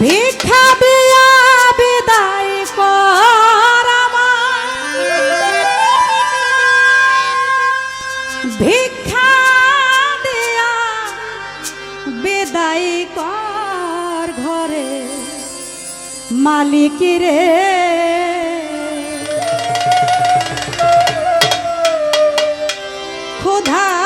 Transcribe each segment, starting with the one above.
ভিক্ষা দিয়া বিদায়। ভিক্ষা দিয়া বিদায় ক্ষুধাই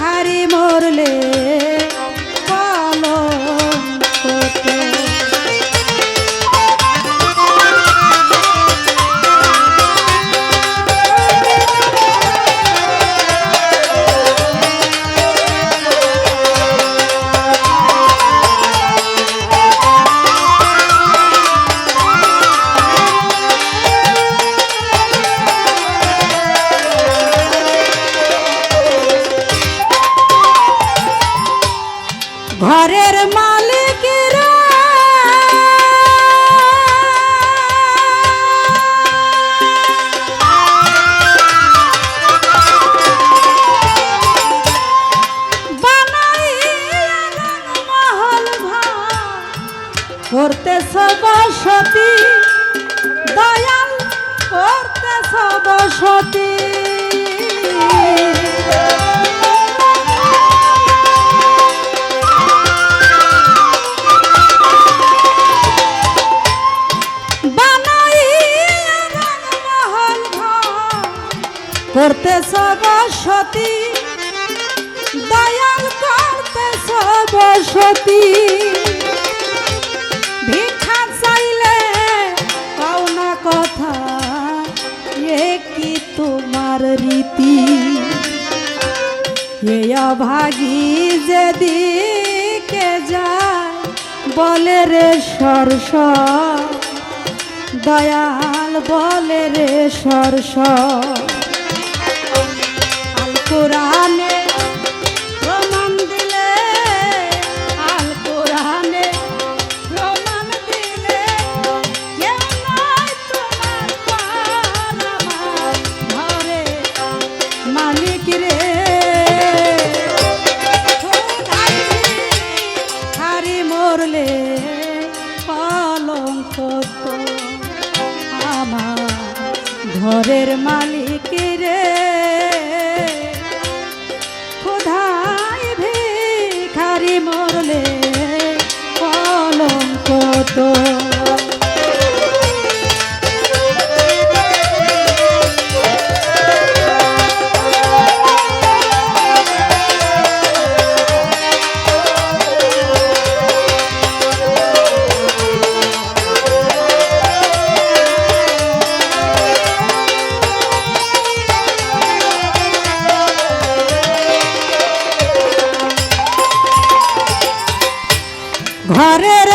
হারি মরলে ঘরের মালিকেরা। বানাইয়া মহল ঘর করতে সবসতী দয়াল করতে সবসতী সবসতী দয়াল করতে সবসতী ভিক্ষা চাইলে পাওনা কথা, এ কি তোমার রীতি? এ অভাগী যেদিকে যায়, বলে রে সরস দয়াল বলে রে সরস ঘরের মালিক রে। খোধাই মরলে কলম তো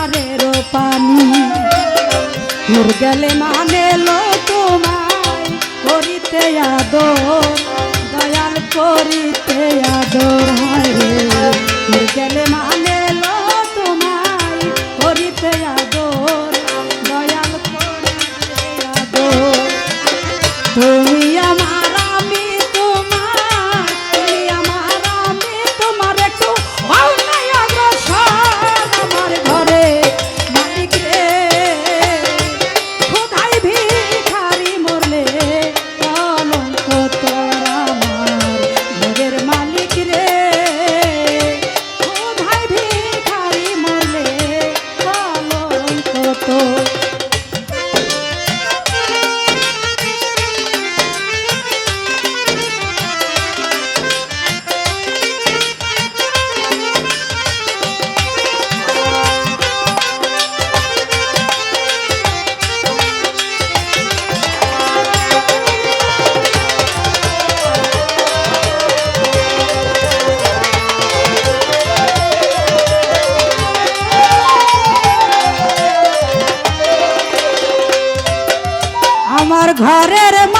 কাউসারের পানি। মোর গেলে মানে লো তোমায়, করিতে আদর, দয়াল করিতে আদর। মোর গেলে মানে ঘরের মালিকেরা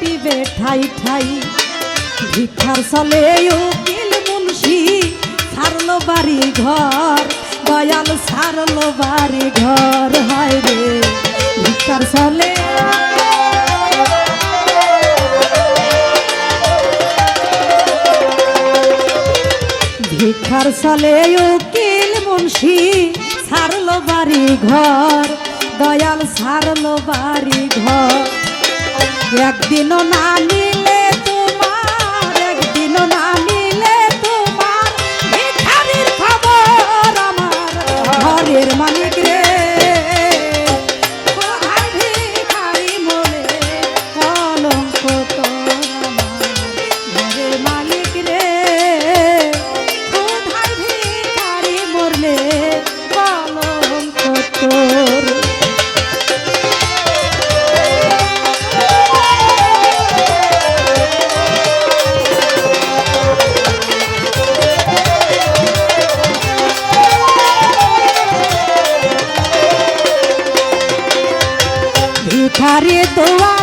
রটি বেঠাই ঠাই। ভিক্ষার চলে উকিল মুন্সি সারলো বাড়ি ঘর দয়াল সারলো বাড়ি ঘর হয় রে, ভিক্ষার চলে ভিক্ষার চলে উকিল মুন্সি সারলো বাড়ি ঘর দয়াল সারলো বাড়ি ঘর একদিনও না ভিখারি দোয়া